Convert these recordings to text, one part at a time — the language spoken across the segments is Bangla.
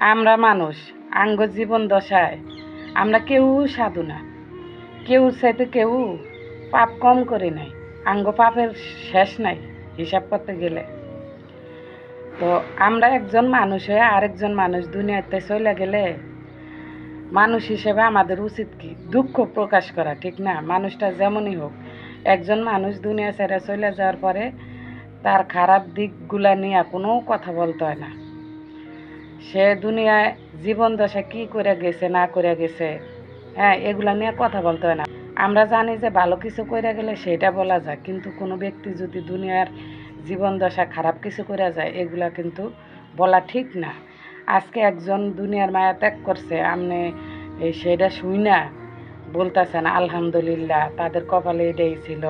আমরা মানুষ, আঙ্গ জীবন দশায়। আমরা কেউ সাধু না। কেউ চাইতে কেউ পাপ কম করি নাই আঙ্গ পাপের শেষ নাই, হিসাব করতে গেলে। তো আমরা একজন মানুষ হয়ে আরেকজন মানুষ দুনিয়াতে চলে গেলে মানুষ হিসেবে আমাদের উচিত কি? দুঃখ প্রকাশ করা, ঠিক না? মানুষটা যেমনই হোক, একজন মানুষ দুনিয়া ছেড়ে চলে যাওয়ার পরে তার খারাপ দিকগুলা নিয়ে কোনো কথা বলতে হয় না। সে দুনিয়ায় জীবন দশা কি করে গেছে, না করে গেছে হ্যাঁ এগুলা নিয়ে কথা বলতে হয় না। আমরা জানি যে ভালো কিছু করে গেলে সেটা বলা যায়, কিন্তু কোনো ব্যক্তি যদি দুনিয়ার জীবন দশা খারাপ কিছু করে যায়, এগুলা কিন্তু বলা ঠিক না। আজকে একজন দুনিয়ার মায়া ত্যাগ করছে আপনি সেটা শুই না বলতেছেন আলহামদুলিল্লাহ, তাদের কপালে এটাই ছিল,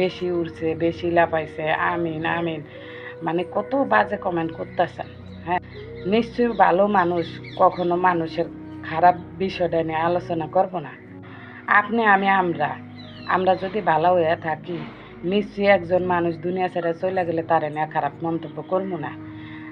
বেশি উড়ছে, বেশি লাপাইছে আমিন আমিন। মানে কত বাজে কমেন্ট করতেছেন। হ্যাঁ নিশ্চয়ই ভালো মানুষ, কখনো মানুষের খারাপ বিষয়টা নিয়ে আলোচনা করব না। আপনি, আমি, আমরা আমরা যদি ভালো হয়ে থাকি, নিশ্চয়ই একজন মানুষ দুনিয়া ছেড়ে চলে গেলে তার নিয়ে খারাপ মন্তব্য করব না।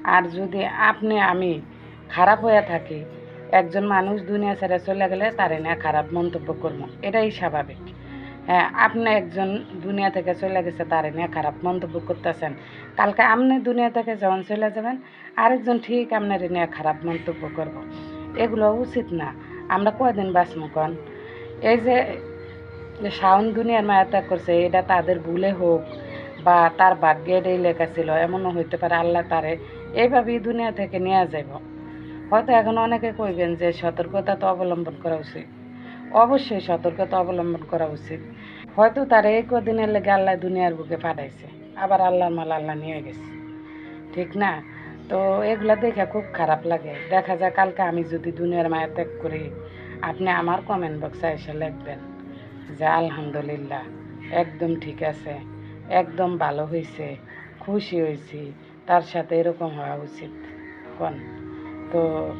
আর যদি আপনি, আমি খারাপ হয়ে থাকি, একজন মানুষ দুনিয়া ছেড়ে চলে গেলে তার নিয়ে খারাপ মন্তব্য করব, এটাই স্বাভাবিক। হ্যাঁ আপনি একজন দুনিয়া থেকে চলে গেছে, তার নিয়ে খারাপ মন্তব্য করতেছেন। কালকে আপনি দুনিয়া থেকে যখন চলে যাবেন, আরেকজন ঠিক আপনার নিয়ে খারাপ মন্তব্য করব। এগুলো উচিত না। আমরা কয়দিন কন? এই যে শাওন দুনিয়ার মায়া ত্যাগ করছে, এটা তাদের ভুলে হোক বা তার ভাগ্যে এটাই লেখা ছিল, এমনও হইতে পারে আল্লাহ তারে এইভাবেই দুনিয়া থেকে নিয়ে যাইব। হয়তো এখন অনেকে কইবেন যে সতর্কতা তো অবলম্বন করা উচিত। অবশ্যই সতর্কতা অবলম্বন করা উচিত। হয়তো তার এই কদিনের লেগে আল্লাহ দুনিয়ার বুকে পাঠাইছে। আবার আল্লাহর মাল আল্লাহ নিয়ে গেছে। ঠিক না? তো এগুলা দেখে খুব খারাপ লাগে। দেখা যায় কালকে আমি যদি দুনিয়ার মায়া ত্যাগ করি, আপনি আমার কমেন্ট বক্সে এসে লিখবেন যে, আলহামদুলিল্লাহ, একদম ঠিক আছে, একদম ভালো হয়েছে খুশি হয়েছি তার সাথে এরকম হওয়া উচিত। কোন? তো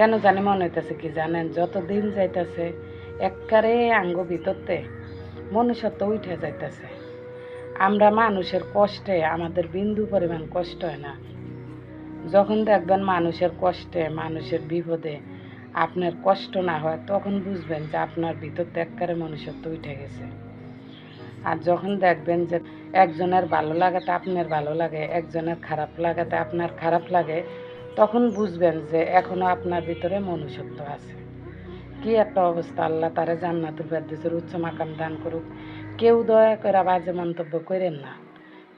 কেন জানি মনে হইতেছে কি জানেন? যত দিন যাইতেছে একবারে আঙ্গ ভিতরতে মনুষ্যত্ব উঠে যাইতেছে। আমরা মানুষের কষ্টে, আমাদের বিন্দু পরিমাণ কষ্ট হয় না। যখন দেখবেন মানুষের কষ্টে, মানুষের বিপদে আপনার কষ্ট না হয়, তখন বুঝবেন যে আপনার ভিতর একবারে মনুষ্যত্ব উঠে গেছে। আর যখন দেখবেন যে একজনের ভালো লাগাতে আপনার ভালো লাগে, একজনের খারাপ লাগাতে আপনার খারাপ লাগে তখন বুঝবেন যে এখনও আপনার ভিতরে মনুষ্যত্ব আছে। কি একটা অবস্থা, আল্লাহ তারা জান্নাতুল ফেরদৌসের উচ্চ মাকাম দান করুক। কেউ দয়া করে বাজে মন্তব্য করেন না।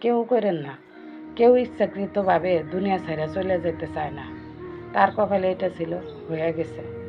কেউ করেন না। কেউ ইচ্ছাকৃতভাবে দুনিয়া ছেড়ে চলে যেতে চায় না। তার কপালে এটা ছিল হয়ে গেছে।